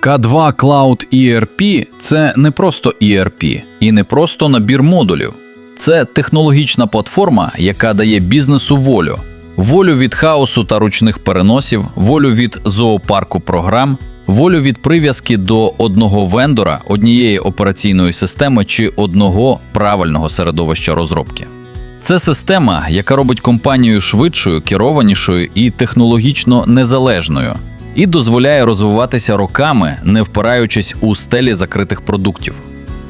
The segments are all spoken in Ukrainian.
K2 Cloud ERP – це не просто ERP і не просто набір модулів. Це технологічна платформа, яка дає бізнесу волю, волю від хаосу та ручних переносів, волю від зоопарку програм, волю від прив'язки до одного вендора, однієї операційної системи чи одного правильного середовища розробки. Це система, яка робить компанію швидшою, керованішою і технологічно незалежною, і дозволяє розвиватися роками, не впираючись у стелі закритих продуктів.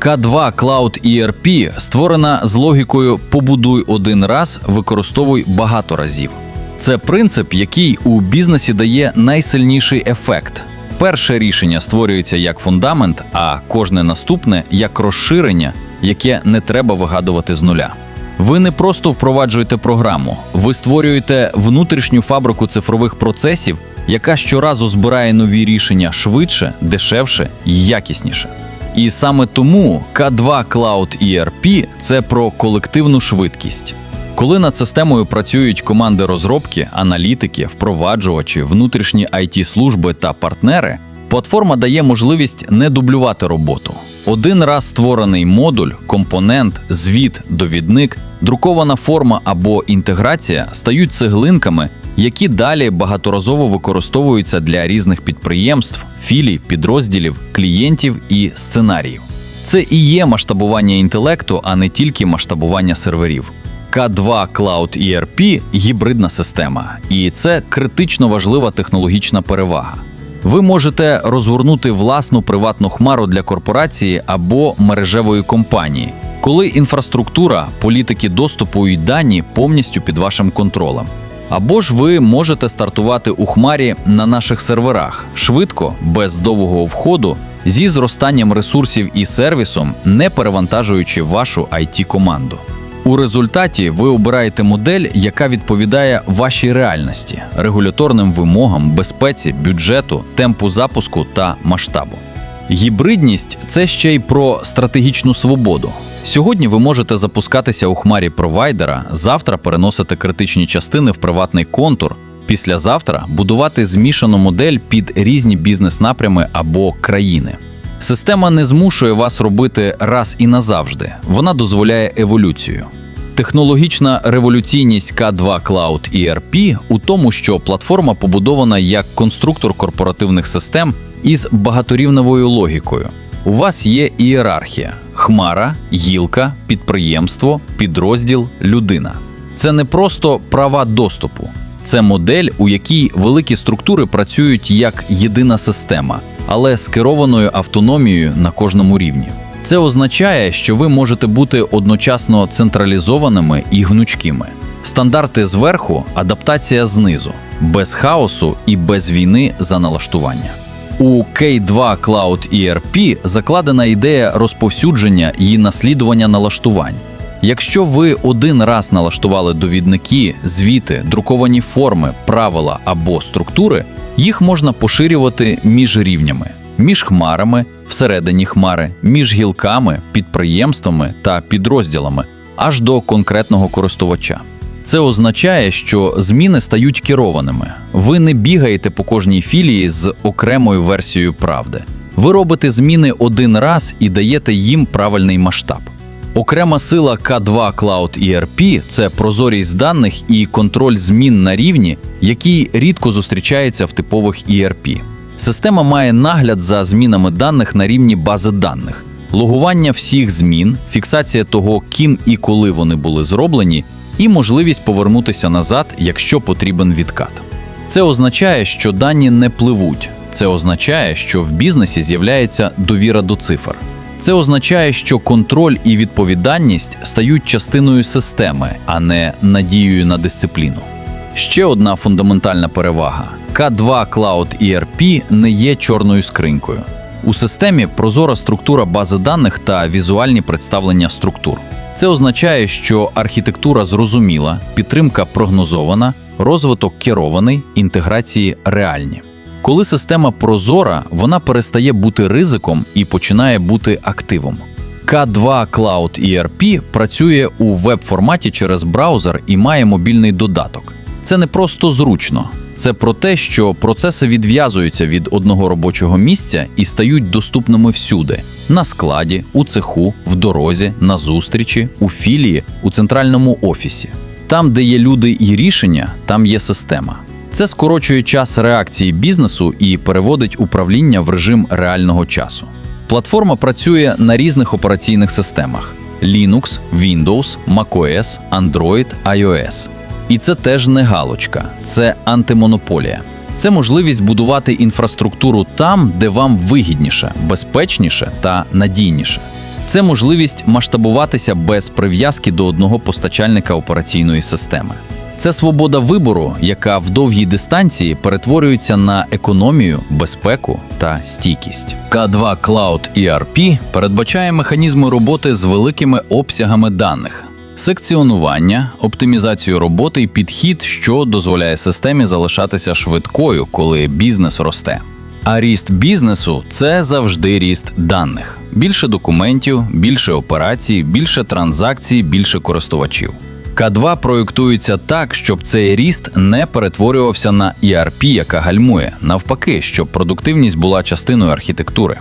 K2 Cloud ERP створена з логікою побудуй один раз, використовуй багато разів. Це принцип, який у бізнесі дає найсильніший ефект. Перше рішення створюється як фундамент, а кожне наступне як розширення, яке не треба вигадувати з нуля. Ви не просто впроваджуєте програму, ви створюєте внутрішню фабрику цифрових процесів, яка щоразу збирає нові рішення швидше, дешевше і якісніше. І саме тому K2 Cloud ERP – це про колективну швидкість. Коли над системою працюють команди розробки, аналітики, впроваджувачі, внутрішні it служби та партнери, платформа дає можливість не дублювати роботу. Один раз створений модуль, компонент, звіт, довідник, друкована форма або інтеграція стають цеглинками, які далі багаторазово використовуються для різних підприємств, філій, підрозділів, клієнтів і сценаріїв. Це і є масштабування інтелекту, а не тільки масштабування серверів. K2 Cloud ERP – гібридна система, і це критично важлива технологічна перевага. Ви можете розгорнути власну приватну хмару для корпорації або мережевої компанії, коли інфраструктура, політики доступу і дані повністю під вашим контролем. Або ж ви можете стартувати у хмарі на наших серверах швидко, без довгого входу, зі зростанням ресурсів і сервісом, не перевантажуючи вашу it команду у результаті ви обираєте модель, яка відповідає вашій реальності, регуляторним вимогам, безпеці, бюджету, темпу запуску та масштабу. Гібридність це ще й про стратегічну свободу. Сьогодні ви можете запускатися у хмарі провайдера, завтра переносити критичні частини в приватний контур, післязавтра будувати змішану модель під різні бізнес-напрями або країни. Система не змушує вас робити раз і назавжди, вона дозволяє еволюцію. Технологічна революційність K2 Cloud ERP у тому, що платформа побудована як конструктор корпоративних систем із багаторівневою логікою. У вас є ієрархія: хмара, гілка, підприємство, підрозділ, людина. Це не просто права доступу, це модель, у якій великі структури працюють як єдина система, але з керованою автономією на кожному рівні. Це означає, що ви можете бути одночасно централізованими і гнучкими. Стандарти зверху, адаптація знизу, без хаосу і без війни за налаштування. У K2 Cloud ERP закладена ідея розповсюдження і наслідування налаштувань. Якщо ви один раз налаштували довідники, звіти, друковані форми, правила або структури, їх можна поширювати між рівнями, між хмарами, всередині хмари, між гілками, підприємствами та підрозділами аж до конкретного користувача. Це означає, що зміни стають керованими. Ви не бігаєте по кожній філії з окремою версією правди. Ви робите зміни один раз і даєте їм правильний масштаб. Окрема сила K2 Cloud ERP – це прозорість даних і контроль змін на рівні, який рідко зустрічається в типових ERP. Система має нагляд за змінами даних на рівні бази даних, логування всіх змін, фіксація того, ким і коли вони були зроблені, і можливість повернутися назад, якщо потрібен відкат. Це означає, що дані не пливуть. Це означає, що в бізнесі з'являється довіра до цифр. Це означає, що контроль і відповідальність стають частиною системи, а не надією на дисципліну. Ще одна фундаментальна перевага: K2 Cloud ERP не є чорною скринькою. У системі прозора структура бази даних та візуальні представлення структур. Це означає, що архітектура зрозуміла, підтримка прогнозована, розвиток керований, інтеграції реальні. Коли система прозора, вона перестає бути ризиком і починає бути активом. K2 Cloud ERP працює у веб-форматі через браузер і має мобільний додаток. Це не просто зручно, Це про те, що процеси відв'язуються від одного робочого місця і стають доступними всюди: на складі, у цеху, в дорозі, на зустрічі, у філії, у центральному офісі. Там, де є люди і рішення, там є система. Це скорочує час реакції бізнесу і переводить управління в режим реального часу. Платформа працює на різних операційних системах: Linux, Windows, macOS, Android, iOS. І це теж не галочка, це антимонополія. Це можливість будувати інфраструктуру там, де вам вигідніше, безпечніше та надійніше. Це можливість масштабуватися без прив'язки до одного постачальника операційної системи. Це свобода вибору, яка в довгій дистанції перетворюється на економію, безпеку та стійкість. K2 Cloud ERP передбачає механізми роботи з великими обсягами даних, секціонування, оптимізацію роботи і підхід, що дозволяє системі залишатися швидкою, коли бізнес росте. А ріст бізнесу це завжди ріст даних: більше документів, більше операцій, більше транзакцій, більше користувачів. К2 проєктується так, щоб цей ріст не перетворювався на ERP, яка гальмує, навпаки, щоб продуктивність була частиною архітектури.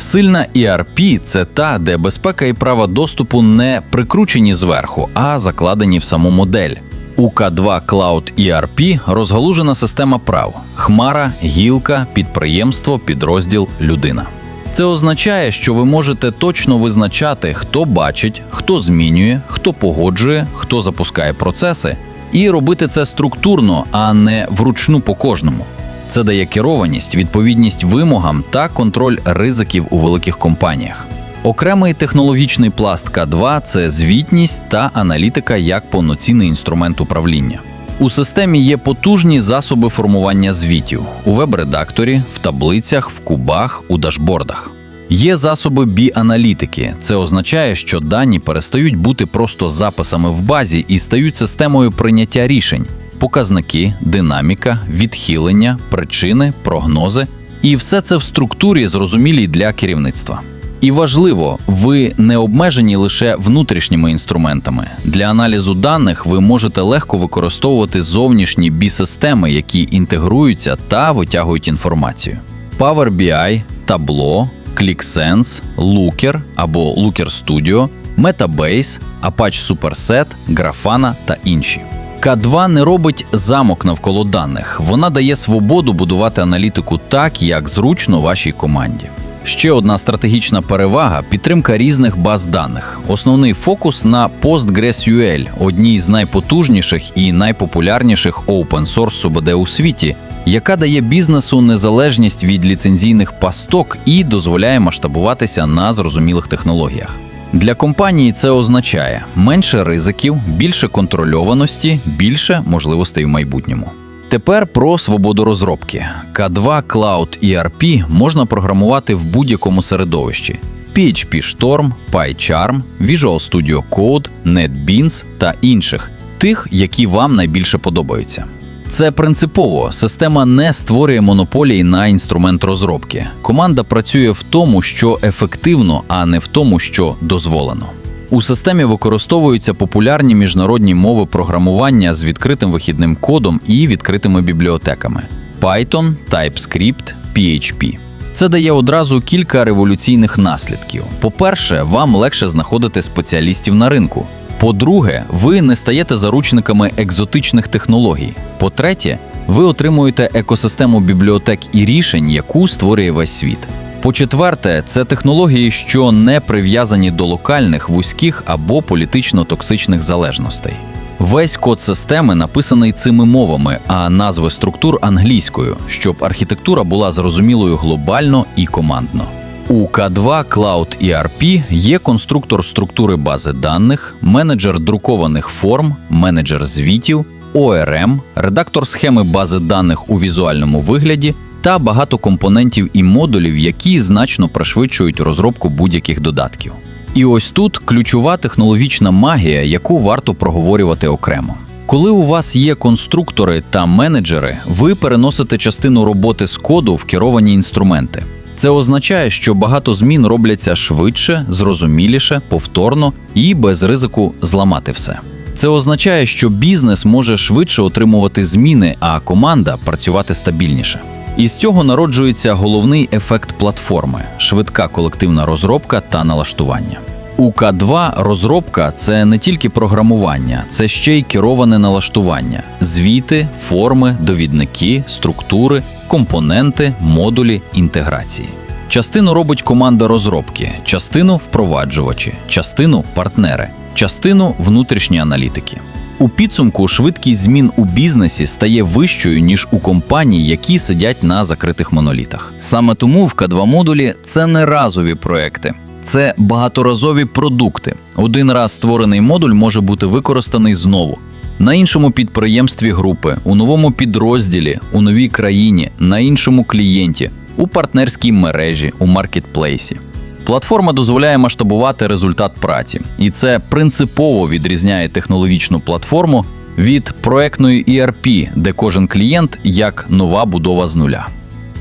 Сильна ERP – це та, де безпека і права доступу не прикручені зверху, а закладені в саму модель. У К2 Cloud ERP розгалужена система прав: хмара, гілка, підприємство, підрозділ, людина. Це означає, що ви можете точно визначати, хто бачить, хто змінює, хто погоджує, хто запускає процеси, і робити це структурно, а не вручну по кожному. Це дає керованість, відповідність вимогам та контроль ризиків у великих компаніях. Окремий технологічний пласт К2 це звітність та аналітика як повноцінний інструмент управління. У системі є потужні засоби формування звітів у веб-редакторі, в таблицях, в кубах, у дашбордах. Є засоби бі-аналітики. Це означає, що дані перестають бути просто записами в базі і стають системою прийняття рішень, показники, динаміка, відхилення, причини, прогнози, і все це в структурі, зрозумілій для керівництва. І важливо, ви не обмежені лише внутрішніми інструментами. Для аналізу даних ви можете легко використовувати зовнішні бі-системи, які інтегруються та витягують інформацію. Power BI, Tableau, ClickSense, Looker або Looker Studio, Metabase, Apache Superset, Grafana та інші. К2 не робить замок навколо даних, вона дає свободу будувати аналітику так, як зручно вашій команді. Ще одна стратегічна перевага підтримка різних баз даних. Основний фокус на PostgreSQL, одній з найпотужніших і найпопулярніших open-source СУБД у світі, яка дає бізнесу незалежність від ліцензійних пасток і дозволяє масштабуватися на зрозумілих технологіях. Для компанії це означає менше ризиків, більше контрольованості, більше можливостей в майбутньому. Тепер про свободу розробки. K2 Cloud ERP можна програмувати в будь-якому середовищі: PHP Storm, PyCharm, Visual Studio Code, NetBeans та інших, тих, які вам найбільше подобаються. Це принципово. Система не створює монополії на інструмент розробки. Команда працює в тому, що ефективно, а не в тому, що дозволено. У системі використовуються популярні міжнародні мови програмування з відкритим вихідним кодом і відкритими бібліотеками: Python, TypeScript, PHP. Це дає одразу кілька революційних наслідків. По-перше, вам легше знаходити спеціалістів на ринку. По-друге, ви не стаєте заручниками екзотичних технологій. По-третє, ви отримуєте екосистему бібліотек і рішень, яку створює весь світ. По-четверте, це технології, що не прив'язані до локальних, вузьких або політично токсичних залежностей. Весь код системи написаний цими мовами, а назви структур англійською, щоб архітектура була зрозумілою глобально і командно. У К2 Cloud ERP є конструктор структури бази даних, менеджер друкованих форм, менеджер звітів, ORM, редактор схеми бази даних у візуальному вигляді та багато компонентів і модулів, які значно пришвидшують розробку будь-яких додатків. І ось тут ключова технологічна магія, яку варто проговорювати окремо. Коли у вас є конструктори та менеджери, ви переносите частину роботи з коду в керовані інструменти. Це означає, що багато змін робляться швидше, зрозуміліше, повторно і без ризику зламати все. Це означає, що бізнес може швидше отримувати зміни, а команда працювати стабільніше. І з цього народжується головний ефект платформи швидка колективна розробка та налаштування. У К2 розробка це не тільки програмування, це ще й кероване налаштування, звіти, форми, довідники, структури, компоненти, модулі, інтеграції. Частину робить команда розробки, частину впроваджувачі, частину партнери, частину внутрішні аналітики. У підсумку швидкість змін у бізнесі стає вищою ніж у компаній, які сидять на закритих монолітах. Саме тому в К2 модулі це не разові проекти, це багаторазові продукти. Один раз створений модуль може бути використаний знову. На іншому підприємстві групи, у новому підрозділі, у новій країні, на іншому клієнті, у партнерській мережі, у маркетплейсі. Платформа дозволяє масштабувати результат праці, і це принципово відрізняє технологічну платформу від проектної ERP, де кожен клієнт як нова будова з нуля.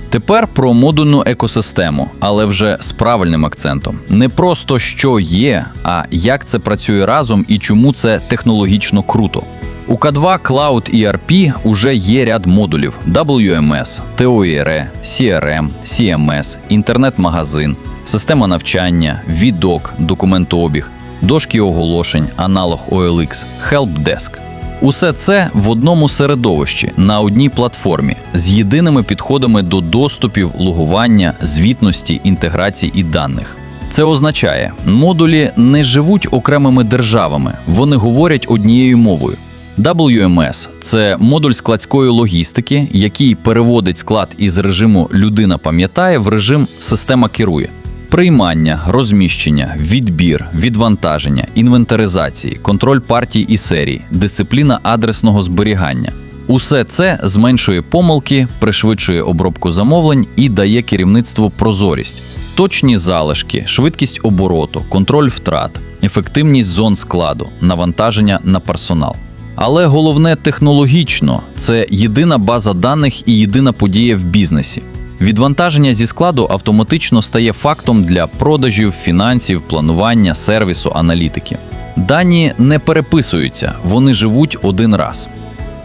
Тепер про модульну екосистему, але вже з правильним акцентом. Не просто що є, а як це працює разом і чому це технологічно круто. У K2 Cloud ERP уже є ряд модулів: WMS, TOER, CRM, CMS, інтернет-магазин, система навчання, відок, документообіг, дошки оголошень, аналог OLX, Helpdesk. Усе це в одному середовищі на одній платформі з єдиними підходами до доступів, логування, звітності, інтеграції і даних. Це означає, модулі не живуть окремими державами, вони говорять однією мовою. WMS – це модуль складської логістики, який переводить склад із режиму людина пам'ятає в режим система керує. Приймання, розміщення, відбір, відвантаження, інвентаризації, контроль партій і серій, дисципліна адресного зберігання. Усе це зменшує помилки, пришвидшує обробку замовлень і дає керівництву прозорість, точні залишки, швидкість обороту, контроль втрат, ефективність зон складу, навантаження на персонал. Але головне технологічно це єдина база даних і єдина подія в бізнесі. Відвантаження зі складу автоматично стає фактом для продажів, фінансів, планування, сервісу, аналітики. Дані не переписуються, вони живуть один раз.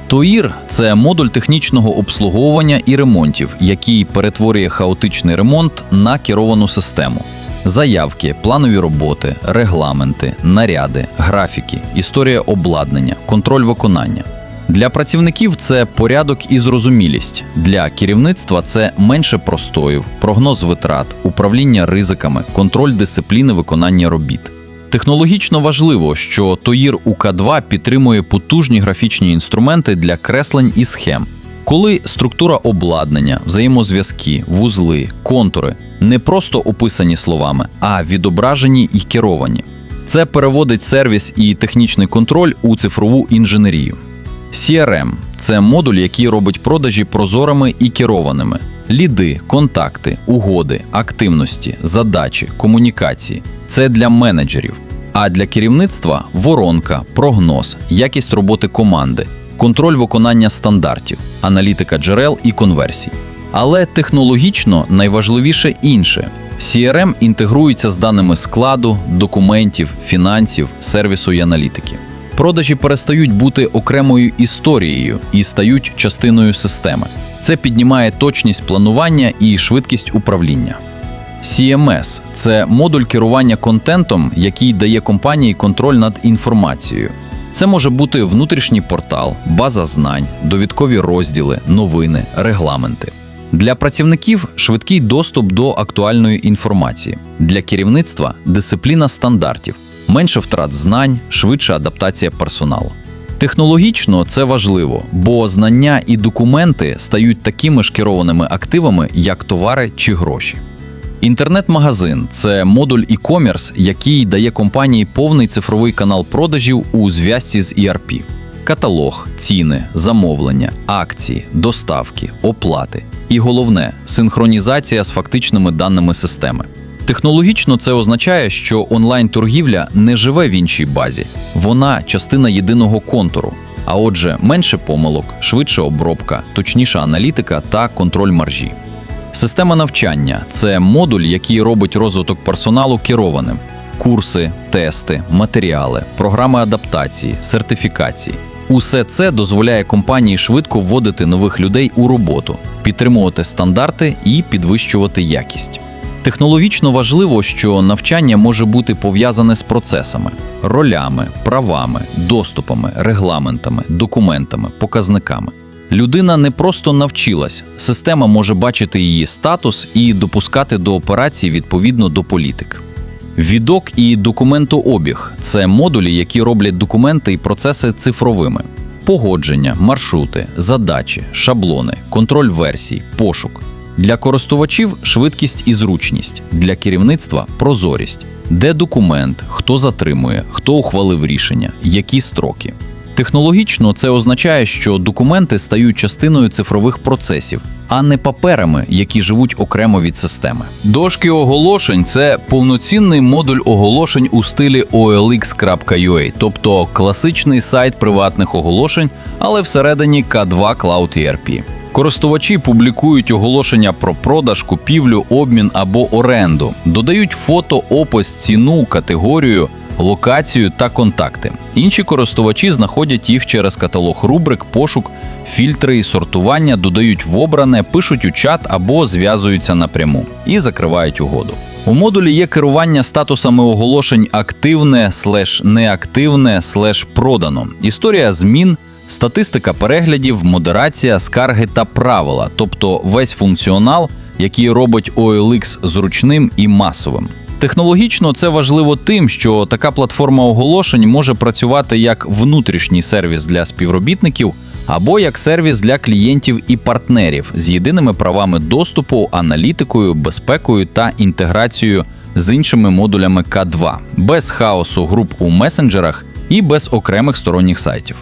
ТОІР це модуль технічного обслуговування і ремонтів, який перетворює хаотичний ремонт на керовану систему. Заявки, планові роботи, регламенти, наряди, графіки, історія обладнання, контроль виконання. Для працівників це порядок і зрозумілість. Для керівництва це менше простоїв, прогноз витрат, управління ризиками, контроль дисципліни виконання робіт. Технологічно важливо, що ТОїр УК2 підтримує потужні графічні інструменти для креслень і схем. Коли структура обладнання, взаємозв'язки, вузли, контури не просто описані словами, а відображені і керовані. Це переводить сервіс і технічний контроль у цифрову інженерію. CRM – це модуль, який робить продажі прозорими і керованими. Ліди, контакти, угоди, активності, задачі, комунікації це для менеджерів. А для керівництва воронка, прогноз, якість роботи команди, контроль виконання стандартів, аналітика джерел і конверсій. Але технологічно найважливіше інше. CRM інтегрується з даними складу, документів, фінансів, сервісу і аналітики. Продажі перестають бути окремою історією і стають частиною системи. Це піднімає точність планування і швидкість управління. CMS – це модуль керування контентом, який дає компанії контроль над інформацією. Це може бути внутрішній портал, база знань, довідкові розділи, новини, регламенти. Для працівників швидкий доступ до актуальної інформації, для керівництва дисципліна стандартів, менше втрат знань, швидша адаптація персоналу. Технологічно це важливо, бо знання і документи стають такими ж керованими активами, як товари чи гроші. Інтернет-магазин це модуль e-commerce, який дає компанії повний цифровий канал продажів у зв'язці з ERP. Каталог, ціни, замовлення, акції, доставки, оплати. І головне синхронізація з фактичними даними системи. Технологічно це означає, що онлайн-торгівля не живе в іншій базі, вона частина єдиного контуру. А отже, менше помилок, швидша обробка, точніша аналітика та контроль маржі. Система навчання це модуль, який робить розвиток персоналу керованим. курси, тести, матеріали, програми адаптації, сертифікації. Усе це дозволяє компанії швидко вводити нових людей у роботу, підтримувати стандарти і підвищувати якість. Технологічно важливо, що навчання може бути пов'язане з процесами, ролями, правами, доступами, регламентами, документами, показниками. Людина не просто навчилась, система може бачити її статус і допускати до операцій відповідно до політик. Відок і документообіг це модулі, які роблять документи і процеси цифровими. Погодження, маршрути, задачі, шаблони, контроль версій, пошук. Для користувачів швидкість і зручність, для керівництва прозорість, де документ, хто затримує, хто ухвалив рішення, які строки. Технологічно це означає, що документи стають частиною цифрових процесів, а не паперами, які живуть окремо від системи. Дошки оголошень це повноцінний модуль оголошень у стилі OLX.ua, тобто класичний сайт приватних оголошень, але всередині K2 Cloud ERP. Користувачі публікують оголошення про продаж, купівлю, обмін або оренду, додають фото, опис, ціну, категорію, локацію та контакти. Інші користувачі знаходять їх через каталог рубрик, пошук, фільтри і сортування, додають в обране, пишуть у чат або зв'язуються напряму і закривають угоду. У модулі є керування статусами оголошень активне, слеш неактивне, слеш продано, історія змін. Статистика переглядів, модерація, скарги та правила, тобто весь функціонал, який робить OLX зручним і масовим. Технологічно це важливо тим, що така платформа оголошень може працювати як внутрішній сервіс для співробітників або як сервіс для клієнтів і партнерів з єдиними правами доступу, аналітикою, безпекою та інтеграцією з іншими модулями К2, без хаосу груп у месенджерах і без окремих сторонніх сайтів.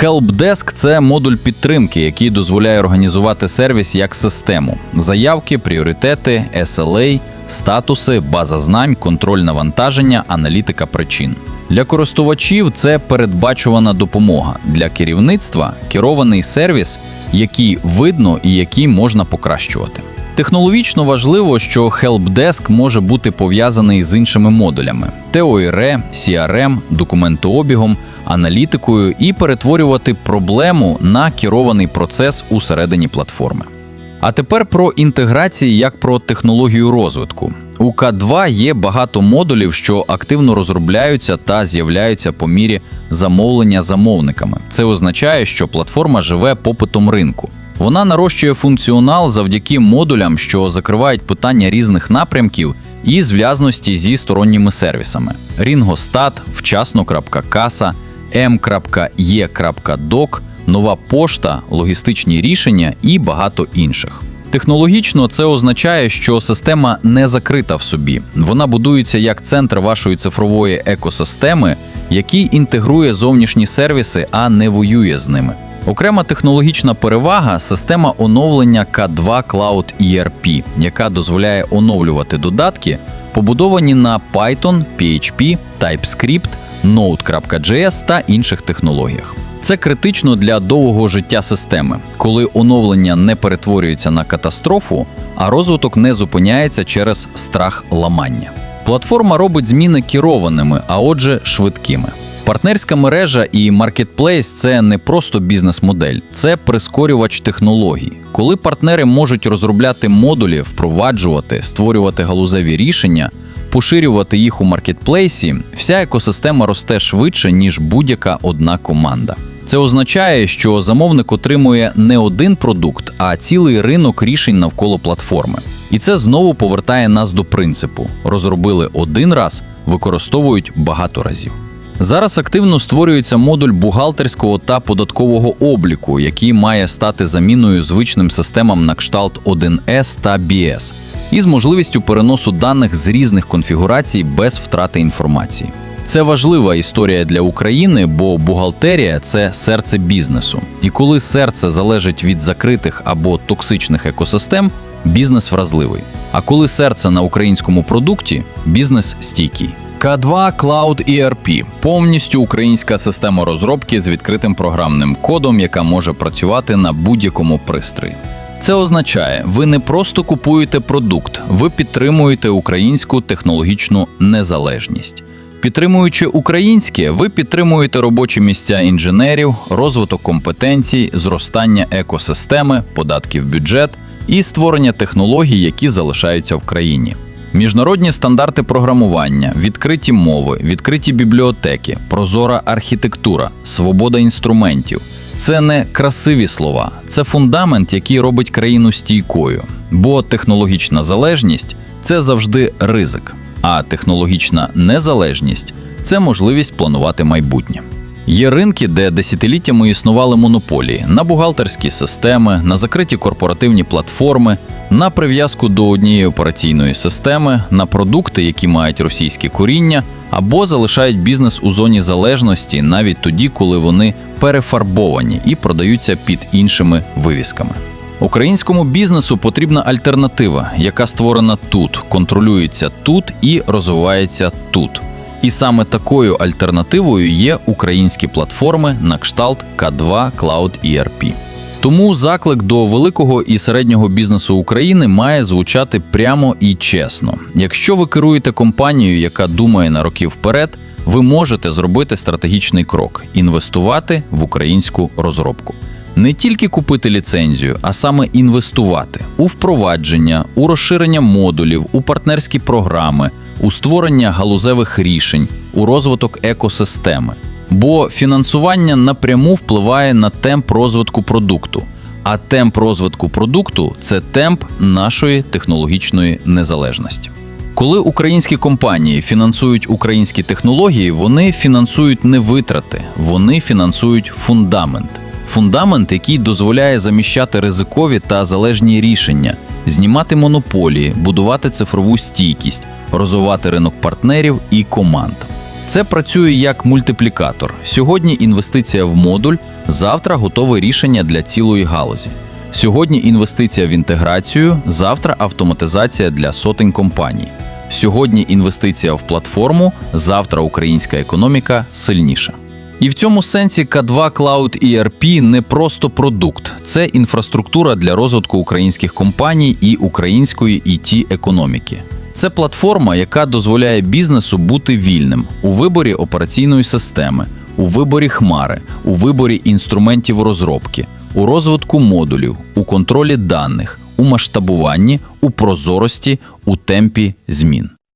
Helpdesk – це модуль підтримки, який дозволяє організувати сервіс як систему: заявки, пріоритети, SLA, статуси, база знань, контроль навантаження, аналітика причин. Для користувачів це передбачувана допомога. Для керівництва керований сервіс, який видно і який можна покращувати. Технологічно важливо, що Helpdesk може бути пов'язаний з іншими модулями: TOIR, CRM, документообігом, аналітикою і перетворювати проблему на керований процес усередині платформи. А тепер про інтеграції як про технологію розвитку. У К2 є багато модулів, що активно розробляються та з'являються по мірі замовлення замовниками. Це означає, що платформа живе попитом ринку. Вона нарощує функціонал завдяки модулям, що закривають питання різних напрямків і зв'язності зі сторонніми сервісами: Ringostat, вчасно.каса, m.e.doc, нова пошта, логістичні рішення і багато інших. Технологічно це означає, що система не закрита в собі. Вона будується як центр вашої цифрової екосистеми, який інтегрує зовнішні сервіси, а не воює з ними. Окрема технологічна перевага система оновлення K2 Cloud ERP, яка дозволяє оновлювати додатки, побудовані на Python, PHP, TypeScript, Node.js та інших технологіях. Це критично для довгого життя системи, коли оновлення не перетворюється на катастрофу, а розвиток не зупиняється через страх ламання. Платформа робить зміни керованими, а отже, швидкими. Партнерська мережа і маркетплейс це не просто бізнес-модель, це прискорювач технологій. Коли партнери можуть розробляти модулі, впроваджувати, створювати галузеві рішення, поширювати їх у маркетплейсі, вся екосистема росте швидше, ніж будь-яка одна команда. Це означає, що замовник отримує не один продукт, а цілий ринок рішень навколо платформи. І це знову повертає нас до принципу: розробили один раз, використовують багато разів. Зараз активно створюється модуль бухгалтерського та податкового обліку, який має стати заміною звичним системам на кшталт 1С та BS, із можливістю переносу даних з різних конфігурацій без втрати інформації. Це важлива історія для України, бо бухгалтерія це серце бізнесу. І коли серце залежить від закритих або токсичних екосистем, бізнес вразливий. А коли серце на українському продукті, бізнес стійкий. К2 Cloud ERP – повністю українська система розробки з відкритим програмним кодом, яка може працювати на будь-якому пристрої. Це означає, ви не просто купуєте продукт, ви підтримуєте українську технологічну незалежність. Підтримуючи українське, ви підтримуєте робочі місця інженерів, розвиток компетенцій, зростання екосистеми, податків бюджет і створення технологій, які залишаються в країні. Міжнародні стандарти програмування, відкриті мови, відкриті бібліотеки, прозора архітектура, свобода інструментів це не красиві слова, це фундамент, який робить країну стійкою. Бо технологічна залежність це завжди ризик, а технологічна незалежність це можливість планувати майбутнє. Є ринки, де десятиліттями існували монополії на бухгалтерські системи, на закриті корпоративні платформи, на прив'язку до однієї операційної системи, на продукти, які мають російське коріння, або залишають бізнес у зоні залежності навіть тоді, коли вони перефарбовані і продаються під іншими вивісками. Українському бізнесу потрібна альтернатива, яка створена тут, контролюється тут і розвивається тут. І саме такою альтернативою є українські платформи на кшталт К2 Cloud ERP. Тому заклик до великого і середнього бізнесу України має звучати прямо і чесно. Якщо ви керуєте компанією, яка думає на роки вперед, ви можете зробити стратегічний крок інвестувати в українську розробку. Не тільки купити ліцензію, а саме інвестувати у впровадження, у розширення модулів, у партнерські програми, у створення галузевих рішень, у розвиток екосистеми. Бо фінансування напряму впливає на темп розвитку продукту. А темп розвитку продукту це темп нашої технологічної незалежності. Коли українські компанії фінансують українські технології, вони фінансують не витрати, вони фінансують фундамент. Фундамент, який дозволяє заміщати ризикові та залежні рішення, знімати монополії, будувати цифрову стійкість, розвивати ринок партнерів і команд. Це працює як мультиплікатор. Сьогодні інвестиція в модуль, завтра готове рішення для цілої галузі. Сьогодні інвестиція в інтеграцію, завтра автоматизація для сотень компаній. Сьогодні інвестиція в платформу, завтра українська економіка сильніша. І в цьому сенсі К2 Cloud ERP не просто продукт, це інфраструктура для розвитку українських компаній і української it економіки. Це платформа, яка дозволяє бізнесу бути вільним у виборі операційної системи, у виборі хмари, у виборі інструментів розробки, у розвитку модулів, у контролі даних, у масштабуванні, у прозорості, у темпі змін.